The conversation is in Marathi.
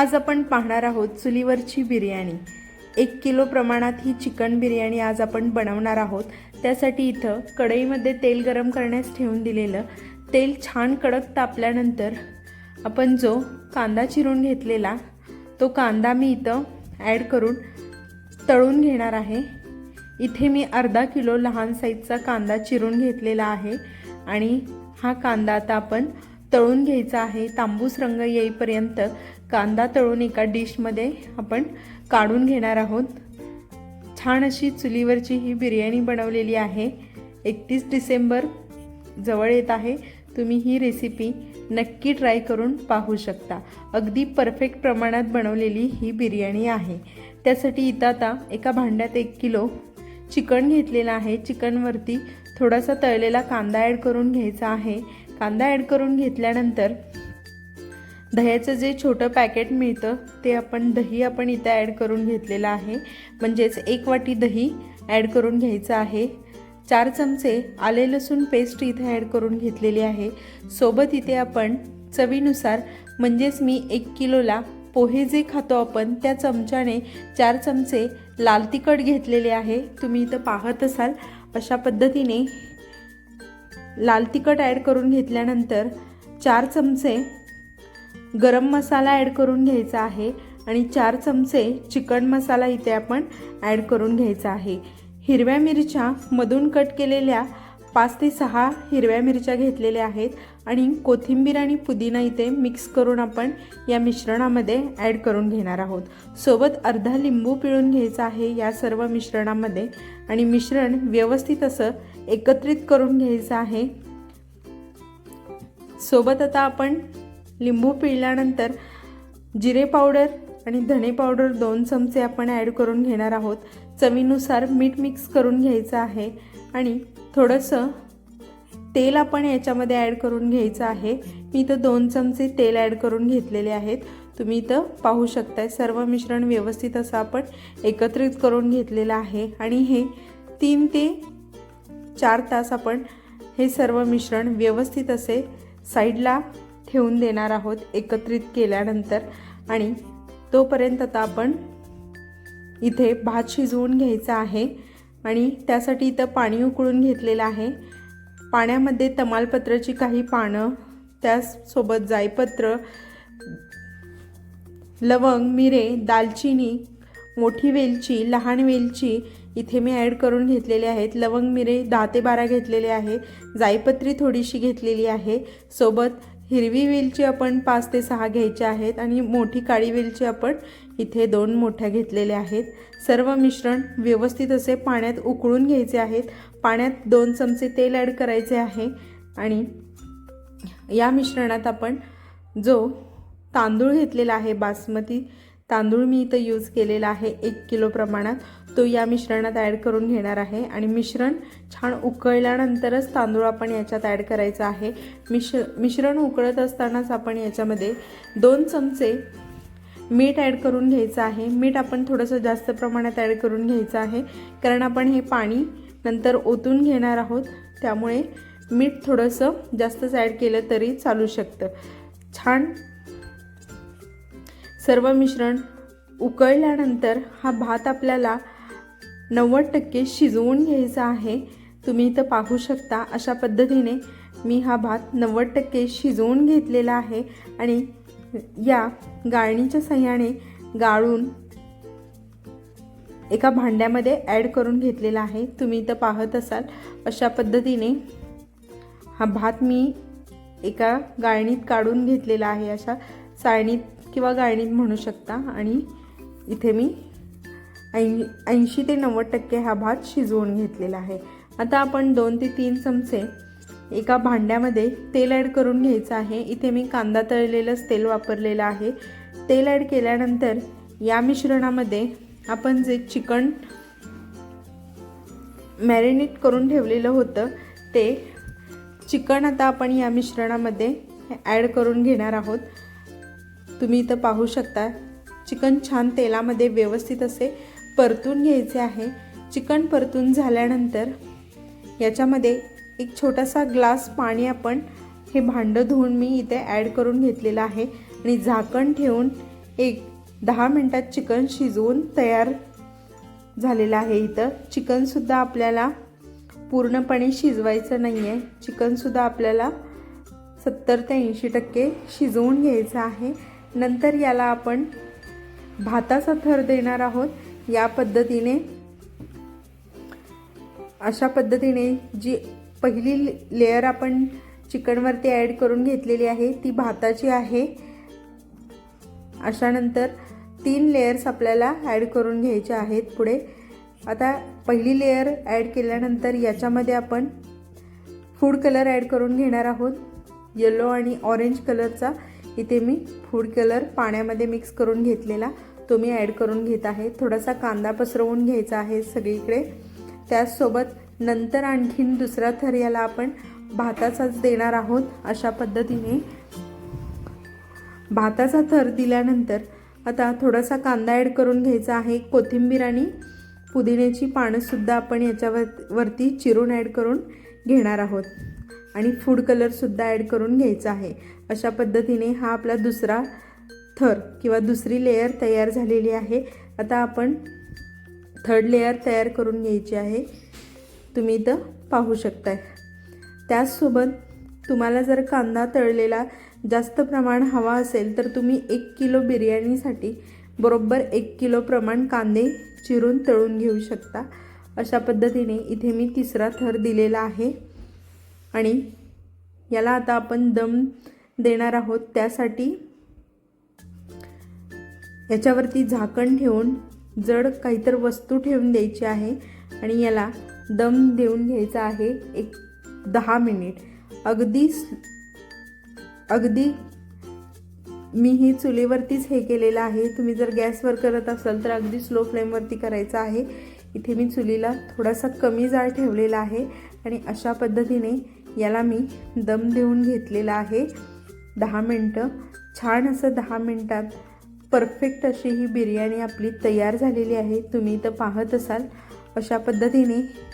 आज आपण पाहणार आहोत चुलीवरची बिर्याणी. एक किलो प्रमाणात ही चिकन बिर्याणी आज आपण बनवणार आहोत. त्यासाठी इथं कढईमध्ये तेल गरम करण्यास ठेवून दिलेलं तेल छान कडक तापल्यानंतर आपण जो कांदा चिरून घेतलेला तो कांदा मी इथं ॲड करून तळून घेणार आहे. इथे मी अर्धा किलो लहान साईजचा कांदा चिरून घेतलेला आहे आणि हा कांदा आता आपण तळून घ्यायचा आहे. तांबूस रंग येईपर्यंत कांदा तळून एका डिशमध्ये आपण काढून घेणार आहोत. छान अशी चुलीवरची ही बिर्याणी बनवलेली आहे. एकतीस डिसेंबर जवळ येत आहे. तुम्ही ही रेसिपी नक्की ट्राय करून पाहू शकता. अगदी परफेक्ट प्रमाणात बनवलेली ही बिर्याणी आहे. त्यासाठी इथं आता एका भांड्यात एक किलो चिकन घेतलेलं आहे. चिकनवरती थोडासा तळलेला कांदा ॲड करून घ्यायचा आहे. कांदा ॲड करून घेतल्यानंतर दह्याचं जे छोटं पॅकेट मिळतं ते आपण दही आपण इथं ॲड करून घेतलेलं आहे. म्हणजेच एक वाटी दही ॲड करून घ्यायचं आहे. चार चमचे आले लसूण पेस्ट इथे ॲड करून घेतलेली आहे. सोबत इथे आपण चवीनुसार म्हणजेच मी एक किलोला पोहे जे खातो आपण त्या चमच्याने चार चमचे लाल तिखट घेतलेले आहे. तुम्ही इथं पाहत असाल अशा पद्धतीने लाल तिखट ॲड करून घेतल्यानंतर चार चमचे गरम मसाला ॲड करून घ्यायचा आहे आणि चार चमचे चिकन मसाला इथे आपण ॲड करून घ्यायचा आहे. हिरव्या मिरच्या मधून कट केलेल्या पाच ते सहा हिरव्या मिरच्या घेतलेल्या आहेत आणि कोथिंबीर आणि पुदिना इथे मिक्स करून आपण या मिश्रणामध्ये ॲड करून घेणार आहोत. सोबत अर्धा लिंबू पिळून घ्यायचा आहे या सर्व मिश्रणामध्ये आणि मिश्रण व्यवस्थित असं एकत्रित करून घ्यायचं आहे. सोबत आता आपण लिंबू पिळल्यानंतर जिरे पावडर आणि धणे पावडर दोन चमचे आपण ॲड करून घेणार आहोत. चवीनुसार मीठ मिक्स करून घ्यायचं आहे आणि थोडंसं तेल आपण याच्यामध्ये ॲड करून घ्यायचं आहे. मी इथं दोन चमचे तेल ॲड करून घेतलेले आहेत. तुम्ही इथं पाहू शकताय सर्व मिश्रण व्यवस्थित असं आपण एकत्रित करून घेतलेलं आहे. आणि हे तीन ते चार तास आपण हे सर्व मिश्रण व्यवस्थित असे साईडला ठेवून देणार आहोत एकत्रित केल्यानंतर. आणि तोपर्यंत आता आपण इथे भात शिजवून घ्यायचा आहे. आणि त्यासाठी इथं पाणी उकळून घेतलेलं आहे. पाण्यामध्ये तमालपत्राची काही पानं त्यासोबत जायपत्र लवंग मिरे दालचिनी मोठी वेलची लहान वेलची इथे मी ॲड करून घेतलेले आहेत. लवंग मिरे दहा ते बारा घेतलेले आहे. जायपत्री थोडीशी घेतलेली आहे. सोबत हिरवी वेलची आपण पाच ते सहा घ्यायचे आहेत आणि मोठी काळी वेलची आपण इथे दोन मोठ्या घेतलेल्या आहेत. सर्व मिश्रण व्यवस्थित असे पाण्यात उकळून घ्यायचे आहेत. पाण्यात दोन चमचे तेल ॲड करायचे आहे आणि या मिश्रणात आपण जो तांदूळ घेतलेला आहे बासमती तांदूळ मी इथं यूज केलेला आहे एक किलो प्रमाणात. तो या मिश्रणात ॲड करून घेणार आहे. आणि मिश्रण छान उकळल्यानंतरच तांदूळ आपण याच्यात ॲड करायचा आहे. मिश मिश्रण उकळत असतानाच आपण याच्यामध्ये दोन चमचे मीठ ॲड करून घ्यायचं आहे. मीठ आपण थोडंसं जास्त प्रमाणात ॲड करून घ्यायचं आहे. कारण आपण हे पाणी नंतर ओतून घेणार आहोत. त्यामुळे मीठ थोडंसं जास्तच ॲड केलं तरी चालू शकतं. छान सर्व मिश्रण उकळल्यानंतर हा भात आपल्याला नव्वद टक्के शिजवून घ्यायचा आहे. तुम्ही इथं पाहू शकता अशा पद्धतीने मी हा भात नव्वद टक्के शिजवून घेतलेला आहे आणि या गाळणीच्या सहाय्याने गाळून एका भांड्यामध्ये ॲड करून घेतलेला आहे. तुम्ही इथं पाहत असाल अशा पद्धतीने हा भात मी एका गाळणीत काढून घेतलेला आहे. अशा चाळणीत किंवा गाळणीत म्हणू शकता. आणि इथे मी ऐं ऐंशी ते नव्वद टक्के हा भात शिजवून घेतलेला आहे. आता आपण दोन ते तीन चमचे एका भांड्यामध्ये तेल ॲड करून घ्यायचं आहे. इथे मी कांदा तळलेलंच तेल वापरलेलं आहे. तेल ॲड केल्यानंतर या मिश्रणामध्ये आपण जे चिकन मॅरिनेट करून ठेवलेलं होतं ते चिकन आता आपण या मिश्रणामध्ये ॲड करून घेणार आहोत. तुम्ही इथं पाहू शकता चिकन छान तेलामध्ये व्यवस्थित असे परतून घ्यायचे आहे. चिकन परतून झाल्यानंतर याच्यामध्ये एक छोटासा ग्लास पाणी आपण हे भांडं धुवून मी इथे ॲड करून घेतलेलं आहे आणि झाकण ठेवून एक दहा मिनटात चिकन शिजवून तयार झालेलं आहे इथं. चिकनसुद्धा आपल्याला पूर्णपणे शिजवायचं नाही आहे चिकनसुद्धा आपल्याला सत्तर ते ऐंशी टक्के शिजवून घ्यायचं आहे. नंतर याला आपण भाताचा थर देणार आहोत. या पद्धतीने अशा पद्धतीने जी पहिली लेअर आपण चिकनवरती ॲड करून घेतलेली आहे ती भाताची आहे. अशानंतर तीन लेयर्स आपल्याला ॲड करून घ्यायचे आहेत पुढे. आता पहिली लेयर ॲड केल्यानंतर याच्यामध्ये आपण फूड कलर ॲड करून घेणार आहोत. येलो आणि ऑरेंज कलरचा इथे मी फूड कलर पाण्यामध्ये मिक्स करून घेतलेला. तो मी ॲड करून घेत आहे. थोडासा कांदा पसरवून घ्यायचा आहे सगळीकडे. त्याचसोबत नंतर आणखीन दुसरा थर याला आपण भाताचाच देणार आहोत. अशा पद्धतीने भाताचा थर दिल्यानंतर आता थोडासा कांदा ॲड करून घ्यायचा आहे. कोथिंबीर आणि पुदिन्याची पानंसुद्धा आपण याच्यावर वरती चिरून ॲड करून घेणार आहोत. आणि फूड कलरसुद्धा ॲड करून घ्यायचा आहे. अशा पद्धतीने हा आपला दुसरा थर किंवा दुसरी लेयर तयार झालेली आहे. आता आपण थर्ड लेयर तयार करून घ्यायची आहे. तुम्ही इथं पाहू शकताय. त्याचसोबत तुम्हाला जर कांदा तळलेला जास्त प्रमाण हवा असेल तर तुम्ही एक किलो बिर्याणीसाठी बरोबर एक किलो प्रमाण कांदे चिरून तळून घेऊ शकता. अशा पद्धतीने इथे मी तिसरा थर दिलेला आहे. आणि याला आता आपण दम देणार आहोत त्यासाठी याच्यावरती झाकण ठेवून जड काहीतरी वस्तू ठेवून द्यायची आहे आणि याला दम देऊन घ्यायचा आहे एक दहा मिनिट. अगदी अगदी मी ही चुलीवरतीच हे केलेलं आहे. तुम्ही जर गॅसवर करत असाल तर अगदी स्लो फ्लेमवरती करायचं आहे. इथे मी चुलीला थोडासा कमी जाळ ठेवलेला आहे आणि अशा पद्धतीने याला मी दम देऊन घेतलेला आहे. दहा मिनटं. छान असं दहा मिनटात. परफेक्ट अशी ही बिर्याणी आपली तयार झालेली आहे. तुम्ही तर पाहत असाल. अशा पद्धतीने